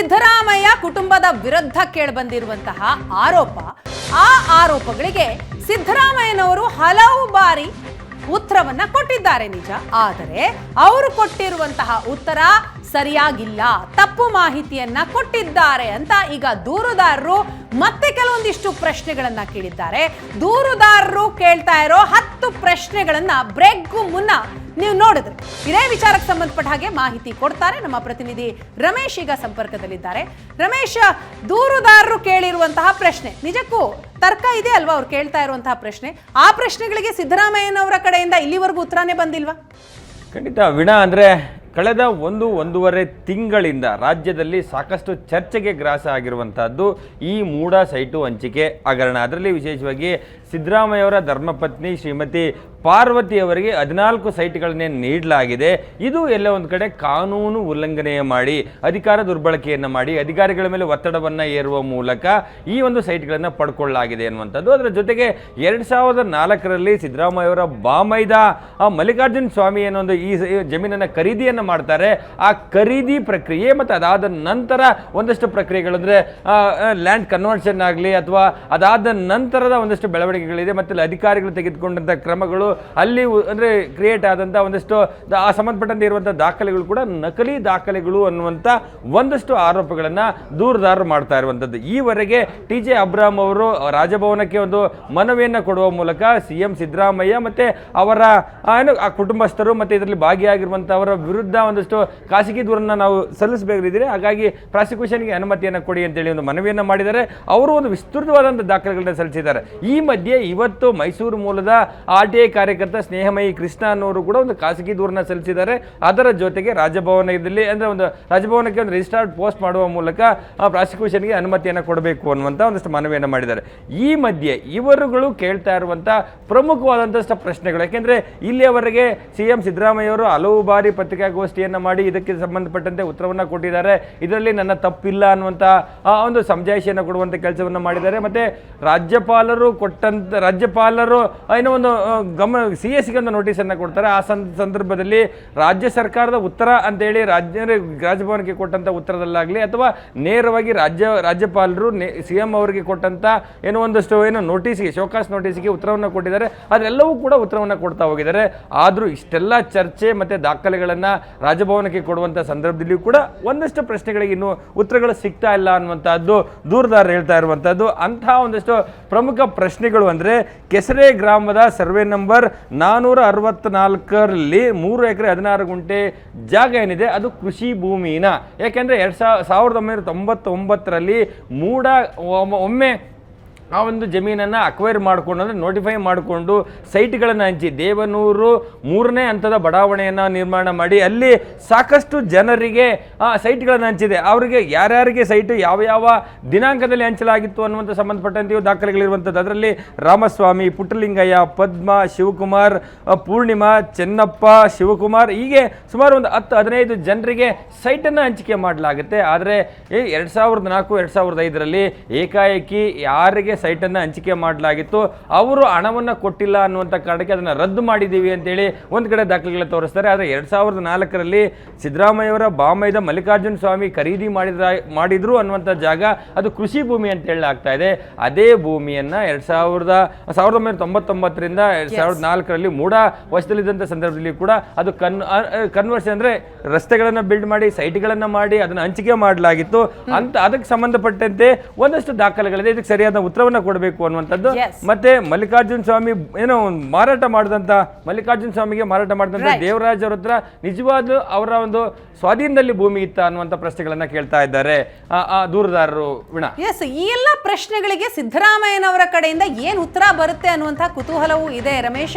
ಸಿದ್ದರಾಮಯ್ಯ ಕುಟುಂಬದ ವಿರುದ್ಧ ಕೇಳಿಬಂದಿರುವಂತಹ ಆರೋಪ, ಆ ಆರೋಪಗಳಿಗೆ ಸಿದ್ದರಾಮಯ್ಯನವರು ಹಲವು ಬಾರಿ ಉತ್ತರವನ್ನ ಕೊಟ್ಟಿದ್ದಾರೆ ನಿಜ. ಆದರೆ ಅವರು ಕೊಟ್ಟಿರುವಂತಹ ಉತ್ತರ ಸರಿಯಾಗಿಲ್ಲ. ತಪ್ಪು ಮಾಹಿತಿಯನ್ನ ಕೊಟ್ಟಿದ್ದಾರೆ ಅಂತ ಈಗ ದೂರುದಾರರು ಮತ್ತೆ ಕೆಲವೊಂದಿಷ್ಟು ಪ್ರಶ್ನೆಗಳನ್ನ ಕೇಳಿದ್ದಾರೆ. ದೂರುದಾರರು ಕೇಳ್ತಾ ಇರೋ ಹತ್ತು ಪ್ರಶ್ನೆಗಳನ್ನ ಬ್ರೇಕ್ಗೂ ಮುನ್ನ ನೀವು ನೋಡಿದ್ರೆ ಇದೇ ವಿಚಾರಕ್ಕೆ ಸಂಬಂಧಪಟ್ಟ ಹಾಗೆ ಮಾಹಿತಿ ಕೊಡ್ತಾರೆ. ನಮ್ಮ ಪ್ರತಿನಿಧಿ ರಮೇಶ್ ಈಗ ಸಂಪರ್ಕದಲ್ಲಿದ್ದಾರೆ. ರಮೇಶ್, ದೂರುದಾರರು ಕೇಳಿರುವಂತಹ ಪ್ರಶ್ನೆ. ನಿಜಕ್ಕೂ ತರ್ಕ ಇದೆ ಅಲ್ವಾ ಅವ್ರು ಕೇಳ್ತಾ ಇರುವಂತಹ ಪ್ರಶ್ನೆ? ಆ ಪ್ರಶ್ನೆಗಳಿಗೆ ಸಿದ್ದರಾಮಯ್ಯನವರ ಕಡೆಯಿಂದ ಇಲ್ಲಿವರೆಗೂ ಉತ್ತರನೇ ಬಂದಿಲ್ವಾ? ಖಂಡಿತ. ವಿಣ, ಅಂದ್ರೆ ಕಳೆದ ಒಂದು, ಒಂದೂವರೆ ತಿಂಗಳಿಂದ ರಾಜ್ಯದಲ್ಲಿ ಸಾಕಷ್ಟು ಚರ್ಚೆಗೆ ಗ್ರಾಸ ಆಗಿರುವಂತಹದ್ದು ಈ ಮೂಡ ಸೈಟು ಹಂಚಿಕೆ ಹಗರಣ. ಅದರಲ್ಲಿ ವಿಶೇಷವಾಗಿ ಸಿದ್ದರಾಮಯ್ಯವರ ಧರ್ಮಪತ್ನಿ ಶ್ರೀಮತಿ ಪಾರ್ವತಿಯವರಿಗೆ ಹದಿನಾಲ್ಕು ಸೈಟ್ಗಳನ್ನೇ ನೀಡಲಾಗಿದೆ. ಇದು ಎಲ್ಲ ಒಂದು ಕಡೆ ಕಾನೂನು ಉಲ್ಲಂಘನೆ ಮಾಡಿ, ಅಧಿಕಾರ ದುರ್ಬಳಕೆಯನ್ನು ಮಾಡಿ, ಅಧಿಕಾರಿಗಳ ಮೇಲೆ ಒತ್ತಡವನ್ನು ಏರುವ ಮೂಲಕ ಈ ಒಂದು ಸೈಟ್ಗಳನ್ನು ಪಡ್ಕೊಳ್ಳಲಾಗಿದೆ ಅನ್ನುವಂಥದ್ದು. ಅದರ ಜೊತೆಗೆ ಎರಡು ಸಾವಿರದ ನಾಲ್ಕರಲ್ಲಿ ಸಿದ್ದರಾಮಯ್ಯವರ ಬಾಮೈದ, ಆ ಮಲ್ಲಿಕಾರ್ಜುನ ಸ್ವಾಮಿ ಒಂದು ಈ ಜಮೀನನ್ನು ಖರೀದಿಯನ್ನು ಮಾಡ್ತಾರೆ. ಆ ಖರೀದಿ ಪ್ರಕ್ರಿಯೆ ಮತ್ತು ಅದಾದ ನಂತರ ಒಂದಷ್ಟು ಪ್ರಕ್ರಿಯೆಗಳು ಅಂದರೆ ಲ್ಯಾಂಡ್ ಕನ್ವರ್ಷನ್ ಆಗಲಿ ಅಥವಾ ಅದಾದ ನಂತರದ ಒಂದಷ್ಟು ಬೆಳವಣಿಗೆಗಳಿದೆ. ಮತ್ತು ಅಧಿಕಾರಿಗಳು ತೆಗೆದುಕೊಂಡಂಥ ಕ್ರಮಗಳು ಅಲ್ಲಿ ಅಂದರೆ ಕ್ರಿಯೇಟ್ ಆದಂಥ ಒಂದಷ್ಟು ಆ ಸಂಬಂಧಪಟ್ಟಂತೆ ಇರುವಂಥ ದಾಖಲೆಗಳು ಕೂಡ ನಕಲಿ ದಾಖಲೆಗಳು ಅನ್ನುವಂಥ ಒಂದಷ್ಟು ಆರೋಪಗಳನ್ನು ದೂರದಾರರು ಮಾಡ್ತಾ ಇರುವಂಥದ್ದು ಈವರೆಗೆ ಟಿ ಜೆ ಅಬ್ರಾಮ್ ಅವರು ರಾಜಭವನಕ್ಕೆ ಒಂದು ಮನವಿಯನ್ನು ಕೊಡುವ ಮೂಲಕ ಸಿ ಎಂ ಸಿದ್ದರಾಮಯ್ಯ ಮತ್ತು ಅವರ ಏನು, ಆ ಕುಟುಂಬಸ್ಥರು ಮತ್ತು ಇದರಲ್ಲಿ ಭಾಗಿಯಾಗಿರುವಂಥವರ ವಿರುದ್ಧ ಒಂದಷ್ಟು ಖಾಸಗಿ ದೂರನ್ನು ನಾವು ಸಲ್ಲಿಸಬೇಕಿದ್ರೆ ಹಾಗಾಗಿ ಪ್ರಾಸಿಕ್ಯೂಷನ್ಗೆ ಅನುಮತಿಯನ್ನು ಕೊಡಿ ಅಂತೇಳಿ ಒಂದು ಮನವಿಯನ್ನು ಮಾಡಿದ್ದಾರೆ. ಅವರು ಒಂದು ವಿಸ್ತೃತವಾದಂಥ ದಾಖಲೆಗಳನ್ನ ಸಲ್ಲಿಸಿದ್ದಾರೆ. ಈ ಮಧ್ಯೆ ಇವತ್ತು ಮೈಸೂರು ಮೂಲದ ಆರ್ ಟಿ ಐ ಕಾರ್ಯಕರ್ತ ಸ್ನೇಹಮಯಿ ಕೃಷ್ಣ ಅನ್ನೋರು ಕೂಡ ಒಂದು ಖಾಸಗಿ ದೂರನ್ನ ಸಲ್ಲಿಸಿದ್ದಾರೆ. ಅದರ ಜೊತೆಗೆ ರಾಜಭವನದಲ್ಲಿ ಅಂದರೆ ಒಂದು ರಾಜಭವನಕ್ಕೆ ಒಂದು ರಿಜಿಸ್ಟರ್ಡ್ ಪೋಸ್ಟ್ ಮಾಡುವ ಮೂಲಕ ಪ್ರಾಸಿಕ್ಯೂಷನ್ಗೆ ಅನುಮತಿಯನ್ನು ಕೊಡಬೇಕು ಅನ್ನುವಂಥ ಒಂದಷ್ಟು ಮನವಿಯನ್ನು ಮಾಡಿದ್ದಾರೆ. ಈ ಮಧ್ಯೆ ಇವರುಗಳು ಕೇಳ್ತಾ ಇರುವಂಥ ಪ್ರಮುಖವಾದಂಥ ಪ್ರಶ್ನೆಗಳು ಯಾಕೆಂದರೆ ಇಲ್ಲಿಯವರೆಗೆ ಸಿ ಎಂ ಸಿದ್ದರಾಮಯ್ಯವರು ಹಲವು ಬಾರಿ ಪತ್ರಿಕಾಗೋಷ್ಠಿಯನ್ನು ಮಾಡಿ ಇದಕ್ಕೆ ಸಂಬಂಧಪಟ್ಟಂತೆ ಉತ್ತರವನ್ನು ಕೊಟ್ಟಿದ್ದಾರೆ. ಇದರಲ್ಲಿ ನನ್ನ ತಪ್ಪಿಲ್ಲ ಅನ್ನುವಂಥ ಒಂದು ಸಮಜಾಯಿಷಿಯನ್ನು ಕೊಡುವಂಥ ಕೆಲಸವನ್ನು ಮಾಡಿದ್ದಾರೆ. ಮತ್ತೆ ರಾಜ್ಯಪಾಲರು ಕೊಟ್ಟಂತ ರಾಜ್ಯಪಾಲರು ಏನೋ ಒಂದು ಆ, ಗಮ ಸಿ ಎಸ್ಗೆ ಒಂದು ನೋಟಿಸನ್ನು ಕೊಡ್ತಾರೆ. ಆ ಸಂದ- ಸಂದರ್ಭದಲ್ಲಿ ರಾಜ್ಯ ಸರ್ಕಾರದ ಉತ್ತರ ಅಂತೇಳಿ ರಾಜ್ಯ ರಾಜಭವನಕ್ಕೆ ಕೊಟ್ಟಂಥ ಉತ್ತರದಲ್ಲಾಗಲಿ ಅಥವಾ ನೇರವಾಗಿ ರಾಜ್ಯ, ರಾಜ್ಯಪಾಲರು ಸಿ ಎಂ ಅವರಿಗೆ ಕೊಟ್ಟಂಥ ಏನೋ ಒಂದಷ್ಟು ಏನೋ ನೋಟಿಸ್ಗೆ ಶೋಕಾಸ್ ನೋಟಿಸ್ಗೆ ಉತ್ತರವನ್ನು ಕೊಟ್ಟಿದ್ದಾರೆ. ಅದೆಲ್ಲವೂ ಕೂಡ ಉತ್ತರವನ್ನು ಕೊಡ್ತಾ ಹೋಗಿದ್ದಾರೆ. ಆದರೂ ಇಷ್ಟೆಲ್ಲ ಚರ್ಚೆ ಮತ್ತು ದಾಖಲೆಗಳನ್ನು ರಾಜಭವನಕ್ಕೆ ಕೊಡುವಂಥ ಸಂದರ್ಭದಲ್ಲಿಯೂ ಕೂಡ ಒಂದಷ್ಟು ಪ್ರಶ್ನೆಗಳಿಗೆ ಇನ್ನೂ ಉತ್ತರಗಳು ಸಿಗ್ತಾ ಇಲ್ಲ ಅನ್ನುವಂಥದ್ದು ದೂರದಾರರು ಹೇಳ್ತಾ ಇರುವಂಥದ್ದು ಅಂತಹ ಒಂದಷ್ಟು ಪ್ರಮುಖ ಪ್ರಶ್ನೆಗಳು ಅಂದರೆ, ಕೆಸರೆ ಗ್ರಾಮದ ಸರ್ವೆ ನಂಬರ್ ನಾನ್ನೂರ ಅರವತ್ನಾಲ್ಕರಲ್ಲಿ ಮೂರು ಎಕರೆ ಹದಿನಾರು ಗುಂಟೆ ಜಾಗ ಏನಿದೆ? ಅದು ಕೃಷಿ ಭೂಮಿನ. ಯಾಕೆಂದರೆ ಎರಡು ಸಾವಿರದ ಒಂಬೈನೂರ ತೊಂಬತ್ತೊಂಬತ್ತರಲ್ಲಿ ಮೂಡ ಒಮ್ಮೆ ಆ ಒಂದು ಜಮೀನನ್ನು ಅಕ್ವೈರ್ ಮಾಡಿಕೊಂಡು, ಅಂದರೆ ನೋಟಿಫೈ ಮಾಡಿಕೊಂಡು ಸೈಟ್ಗಳನ್ನು ಹಂಚಿ, ದೇವನೂರು ಮೂರನೇ ಹಂತದ ಬಡಾವಣೆಯನ್ನು ನಿರ್ಮಾಣ ಮಾಡಿ, ಅಲ್ಲಿ ಸಾಕಷ್ಟು ಜನರಿಗೆ, ಆ ಸೈಟ್ಗಳನ್ನು ಹಂಚಿದೆ. ಅವರಿಗೆ ಯಾರ್ಯಾರಿಗೆ ಸೈಟು ಯಾವ ಯಾವ ದಿನಾಂಕದಲ್ಲಿ ಹಂಚಲಾಗಿತ್ತು ಅನ್ನುವಂಥ ಸಂಬಂಧಪಟ್ಟಂತೆ ದಾಖಲೆಗಳಿರುವಂಥದ್ದು. ಅದರಲ್ಲಿ ರಾಮಸ್ವಾಮಿ, ಪುಟ್ಟಲಿಂಗಯ್ಯ, ಪದ್ಮ, ಶಿವಕುಮಾರ್ ಪೂರ್ಣಿಮಾ, ಚೆನ್ನಪ್ಪ, ಶಿವಕುಮಾರ್, ಹೀಗೆ ಸುಮಾರು ಒಂದು ಹತ್ತು, ಹದಿನೈದು ಜನರಿಗೆ ಸೈಟನ್ನು ಹಂಚಿಕೆ ಮಾಡಲಾಗುತ್ತೆ. ಆದರೆ ಎರಡು ಸಾವಿರದ ನಾಲ್ಕು, ಎರಡು ಸಾವಿರದ ಐದರಲ್ಲಿ ಏಕಾಏಕಿ ಯಾರಿಗೆ ಸೈಟನ್ನು ಹಂಚಿಕೆ ಮಾಡಲಾಗಿತ್ತು. ಅವರು ಹಣವನ್ನು ಕೊಟ್ಟಿಲ್ಲ ಅನ್ನುವಂಥ ಕಾರಣಕ್ಕೆ ಅದನ್ನು ರದ್ದು ಮಾಡಿದ್ದೀವಿ ಅಂತೇಳಿ ಒಂದು ಕಡೆ ದಾಖಲೆಗಳ ತೋರಿಸ್ತಾರೆ. ಆದರೆ ಎರಡು ಸಾವಿರದ ನಾಲ್ಕರಲ್ಲಿ ಸಿದ್ದರಾಮಯ್ಯವರ ಬಾಮೈದ ಮಲ್ಲಿಕಾರ್ಜುನ ಸ್ವಾಮಿ ಖರೀದಿ ಮಾಡಿದ್ರ ಮಾಡಿದ್ರು ಅನ್ನುವಂಥ ಜಾಗ ಅದು ಕೃಷಿ ಭೂಮಿ ಅಂತ ಹೇಳಲಾಗ್ತಾ ಇದೆ. ಅದೇ ಭೂಮಿಯನ್ನು ಎರಡು ಸಾವಿರದ ಸಾವಿರದ ಒಂಬೈನೂರ ತೊಂಬತ್ತೊಂಬತ್ತರಿಂದ ಎರಡು ಸಾವಿರದ ನಾಲ್ಕರಲ್ಲಿ ಮೂಡ ವಶದಲ್ಲಿದ್ದಂಥ ಸಂದರ್ಭದಲ್ಲಿ ಕೂಡ ಅದು ಕನ್ ಕನ್ವರ್ಷನ್ ಅಂದರೆ ರಸ್ತೆಗಳನ್ನು ಬಿಲ್ಡ್ ಮಾಡಿ ಸೈಟ್ಗಳನ್ನು ಮಾಡಿ ಅದನ್ನು ಹಂಚಿಕೆ ಮಾಡಲಾಗಿತ್ತು. ಅಂತ ಅದಕ್ಕೆ ಸಂಬಂಧಪಟ್ಟಂತೆ ಒಂದಷ್ಟು ದಾಖಲೆಗಳಿದೆ. ಇದಕ್ಕೆ ಸರಿಯಾದ ಉತ್ತರವನ್ನು ಕೊಡಬೇಕು ಅನ್ನುವಂಥದ್ದು. ಮತ್ತೆ ಮಲ್ಲಿಕಾರ್ಜುನ ಸ್ವಾಮಿ ಏನೋ ಒಂದು ಮಾರಾಟ ಮಾಡಿದಂತ ಮಲ್ಲಿಕಾರ್ಜುನ ಸ್ವಾಮಿಗೆ ಮಾರಾಟ ಮಾಡಿದಂತ. ದೇವರಾಜ್ ಅವ್ರ ಹತ್ರ ಅವರ ಒಂದು ಸ್ವಾಧೀನದಲ್ಲಿ ಭೂಮಿ ಇತ್ತ ಅನ್ನುವಂಥ ಪ್ರಶ್ನೆಗಳನ್ನ ಕೇಳ್ತಾ ಇದ್ದಾರೆ. ದೂರದಾರರು ವಿಣಾ. ಎಸ್ ಈ ಎಲ್ಲ ಪ್ರಶ್ನೆಗಳಿಗೆ ಸಿದ್ದರಾಮಯ್ಯನವರ ಕಡೆಯಿಂದ ಏನು ಉತ್ತರ ಬರುತ್ತೆ ಅನ್ನುವಂತಹ ಕುತೂಹಲವೂ ಇದೆ. ರಮೇಶ್